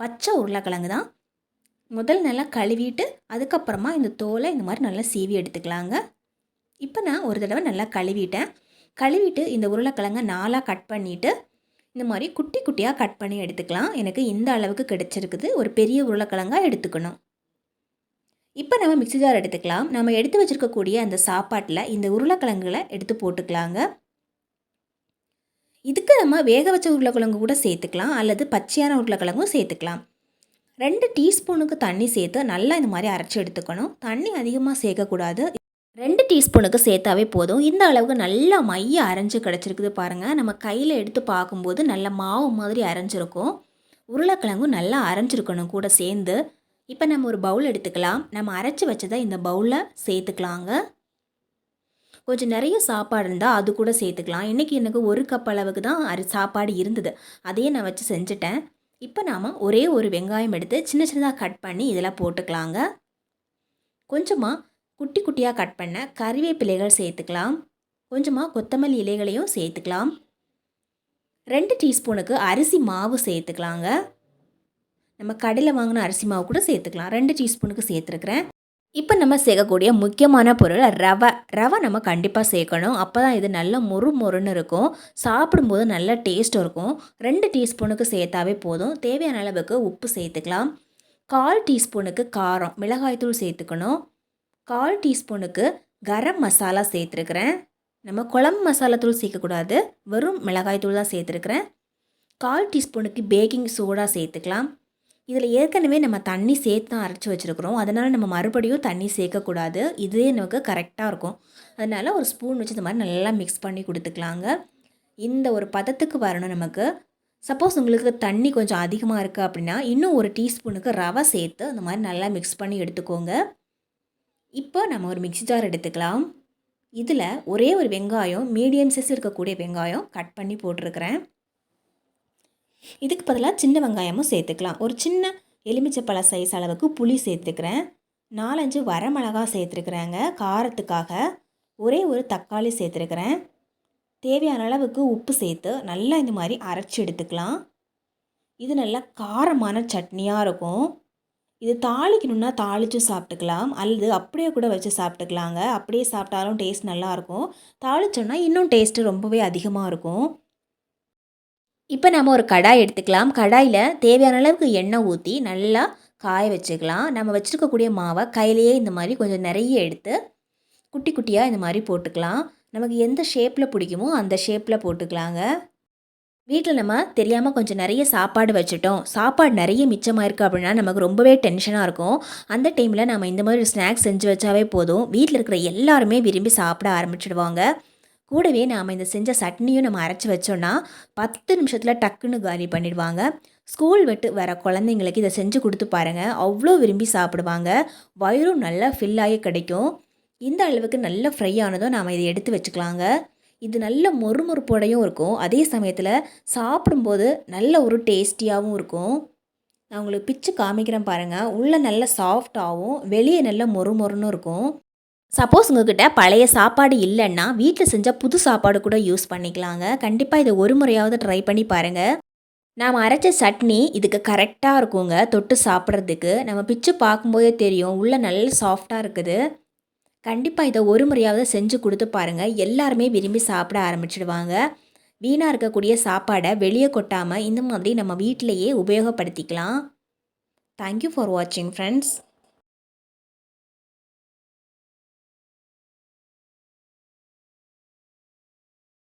பச்சை உருளைக்கிழங்கு தான். முதல் நல்லா கழுவிட்டு அதுக்கப்புறமா இந்த தோலை இந்த மாதிரி நல்லா சீவி எடுத்துக்கலாங்க. இப்போ நான் ஒரு தடவை நல்லா கழுவிட்டேன். கழுவிட்டு இந்த உருளைக்கிழங்கை நாலாக கட் பண்ணிவிட்டு இந்த மாதிரி குட்டி குட்டியாக கட் பண்ணி எடுத்துக்கலாம். எனக்கு இந்த அளவுக்கு கிடச்சிருக்குது. ஒரு பெரிய உருளைக்கிழங்காக எடுத்துக்கணும். இப்போ நம்ம மிக்ஸி ஜார் எடுத்துக்கலாம். நம்ம எடுத்து வச்சுருக்கக்கூடிய அந்த சாப்பாட்டில் இந்த உருளைக்கிழங்குகளை எடுத்து போட்டுக்கலாங்க. இதுக்கு நம்ம வேக வச்ச உருளைக்கிழங்கு கூட சேர்த்துக்கலாம் அல்லது பச்சையான உருளைக்கிழங்கும் சேர்த்துக்கலாம். ரெண்டு டீஸ்பூனுக்கு தண்ணி சேர்த்து நல்லா இந்த மாதிரி அரைச்சி எடுத்துக்கணும். தண்ணி அதிகமாக சேர்க்கக்கூடாது. ரெண்டு டீஸ்பூனுக்கு சேர்த்தாவே போதும். இந்த அளவுக்கு நல்லா மைய அரைஞ்சு கிடச்சிருக்குது பாருங்கள் நம்ம கையில் எடுத்து பார்க்கும்போது நல்ல மாவு மாதிரி அரைஞ்சிருக்கும். உருளைக்கிழங்கும் நல்லா அரைஞ்சிருக்கணும் கூட சேர்ந்து. இப்போ நம்ம ஒரு பவுல் எடுத்துக்கலாம். நம்ம அரைச்சி வச்சதை இந்த பவுலில் சேர்த்துக்கலாங்க. கொஞ்சம் நிறைய சாப்பாடு இருந்தால் அது கூட சேர்த்துக்கலாம். இன்றைக்கி எனக்கு ஒரு கப் அளவுக்கு தான் அரி சாப்பாடு இருந்தது. அதையே நான் வச்சு செஞ்சுட்டேன். இப்போ நாம் ஒரே ஒரு வெங்காயம் எடுத்து சின்ன சின்னதாக கட் பண்ணி இதில் போட்டுக்கலாங்க. கொஞ்சமாக குட்டி குட்டியாக கட் பண்ண கறிவேப்பிலைகள் சேர்த்துக்கலாம். கொஞ்சமாக கொத்தமல்லி இலைகளையும் சேர்த்துக்கலாம். ரெண்டு டீஸ்பூனுக்கு அரிசி மாவு சேர்த்துக்கலாங்க. நம்ம கடையில் வாங்கின அரிசி மாவு கூட சேர்த்துக்கலாம். ரெண்டு டீஸ்பூனுக்கு சேர்த்துருக்குறேன். இப்போ நம்ம சேர்க்கக்கூடிய முக்கியமான பொருள் ரவை. ரவை நம்ம கண்டிப்பாக சேர்க்கணும். அப்போ தான் இது நல்ல மொறு மொறுன்னு இருக்கும். சாப்பிடும்போது நல்ல டேஸ்ட்டும் இருக்கும். ரெண்டு டீஸ்பூனுக்கு சேர்த்தாவே போதும். தேவையான அளவுக்கு உப்பு சேர்த்துக்கலாம். கால் டீஸ்பூனுக்கு காரம் மிளகாய்த்தூள் சேர்த்துக்கணும். கால் டீஸ்பூனுக்கு கரம் மசாலா சேர்த்துருக்குறேன். நம்ம குழம்பு மசாலாத்தூள் சேர்க்கக்கூடாது. வெறும் மிளகாய்த்தூள் தான் சேர்த்துருக்குறேன். கால் டீஸ்பூனுக்கு பேக்கிங் சோடா சேர்த்துக்கலாம். இதில் ஏற்கனவே நம்ம தண்ணி சேர்த்து தான் அரைச்சி வச்சுருக்குறோம். அதனால் நம்ம மறுபடியும் தண்ணி சேர்க்கக்கூடாது. இதே நமக்கு கரெக்டாக இருக்கும். அதனால் ஒரு ஸ்பூன் வச்சு இந்த மாதிரி நல்லா மிக்ஸ் பண்ணி கொடுத்துக்கலாங்க. இந்த ஒரு பதத்துக்கு வரணும் நமக்கு. சப்போஸ் உங்களுக்கு தண்ணி கொஞ்சம் அதிகமாக இருக்குது அப்படின்னா இன்னும் ஒரு டீஸ்பூனுக்கு ரவை சேர்த்து அந்த மாதிரி நல்லா மிக்ஸ் பண்ணி எடுத்துக்கோங்க. இப்போ நம்ம ஒரு மிக்ஸி ஜார் எடுத்துக்கலாம். இதில் ஒரே ஒரு வெங்காயம் மீடியம் சைஸ் இருக்கக்கூடிய வெங்காயம் கட் பண்ணி போட்டிருக்கிறேன். இதுக்கு பதிலாக சின்ன வெங்காயமும் சேர்த்துக்கலாம். ஒரு சின்ன எலுமிச்சப்பழ சைஸ் அளவுக்கு புளி சேர்த்துக்கிறேன். நாலஞ்சு வரமிளகா சேர்த்துருக்குறேங்க. காரத்துக்காக ஒரே ஒரு தக்காளி சேர்த்துருக்குறேன். தேவையான அளவுக்கு உப்பு சேர்த்து நல்லா இந்த மாதிரி அரைச்சி எடுத்துக்கலாம். இது நல்லா காரமான சட்னியாக இருக்கும். இது தாளிக்கணுன்னா தாளிச்சும் சாப்பிட்டுக்கலாம். அல்லது அப்படியே கூட வச்சு சாப்பிட்டுக்கலாங்க. அப்படியே சாப்பிட்டாலும் டேஸ்ட் நல்லாயிருக்கும் தாளிச்சோன்னா இன்னும் டேஸ்ட்டு ரொம்பவே அதிகமாக இருக்கும். இப்போ நம்ம ஒரு கடாய் எடுத்துக்கலாம். கடாயில் தேவையான அளவுக்கு எண்ணெய் ஊற்றி நல்லா காய வச்சுக்கலாம். நம்ம வச்சுருக்கக்கூடிய மாவை கையிலேயே இந்த மாதிரி கொஞ்சம் நிறைய எடுத்து குட்டி குட்டியாக இந்த மாதிரி போட்டுக்கலாம். நமக்கு எந்த ஷேப்பில் பிடிக்குமோ அந்த ஷேப்பில் போட்டுக்கலாங்க. வீட்டில் நம்ம தெரியாமல் கொஞ்சம் நிறைய சாப்பாடு வச்சுட்டோம். சாப்பாடு நிறைய மிச்சமாக இருக்குது அப்படின்னா நமக்கு ரொம்பவே டென்ஷனாக இருக்கும். அந்த டைமில் நம்ம இந்த மாதிரி ஸ்நாக்ஸ் செஞ்சு வச்சாவே போதும். வீட்டில் இருக்கிற எல்லாருமே விரும்பி சாப்பிட ஆரம்பிச்சிடுவாங்க. கூடவே நாம் இந்த செஞ்ச சட்னியும் நம்ம அரைச்சி வச்சோன்னா பத்து நிமிஷத்தில் டக்குன்னு காலி பண்ணிடுவாங்க. ஸ்கூல் விட்டு வர குழந்தைங்களுக்கு இதை செஞ்சு கொடுத்து பாருங்கள் அவ்வளோ விரும்பி சாப்பிடுவாங்க. வயிறும் நல்லா ஃபில்லாகி கிடைக்கும். இந்த அளவுக்கு நல்லா ஃப்ரை ஆனதும் நாம் இதை எடுத்து வச்சுக்கலாங்க. இது நல்ல மொறுமொறுப்போடையும் இருக்கும். அதே சமயத்தில் சாப்பிடும்போது நல்ல ஒரு டேஸ்டியாகவும் இருக்கும். நான் உங்களுக்கு பிச்சு காமிக்கிறேன் பாருங்கள் உள்ளே நல்ல சாஃப்டாகவும் வெளியே நல்ல மொறு மொறுன்னு இருக்கும். சப்போஸ் உங்ககிட்ட பழைய சாப்பாடு இல்லைன்னா வீட்டில் செஞ்ச புது சாப்பாடு கூட யூஸ் பண்ணிக்கலாங்க. கண்டிப்பாக இதை ஒரு முறையாவது ட்ரை பண்ணி பாருங்கள் நாம் அரைச்ச சட்னி இதுக்கு கரெக்டாக இருக்குங்க தொட்டு சாப்பிட்றதுக்கு. நம்ம பிச்சு பார்க்கும்போதே தெரியும் உள்ளே நல்ல சாஃப்டாக இருக்குது. கண்டிப்பாக இதை ஒரு முறையாவது செஞ்சு கொடுத்து பாருங்கள் எல்லாருமே விரும்பி சாப்பிட ஆரம்பிச்சிடுவாங்க. வீணாக இருக்கக்கூடிய சாப்பாடை வெளியே கொட்டாமல் இந்த மாதிரி நம்ம வீட்டிலையே உபயோகப்படுத்திக்கலாம். தேங்க்யூ ஃபார் வாட்சிங் ஃப்ரெண்ட்ஸ்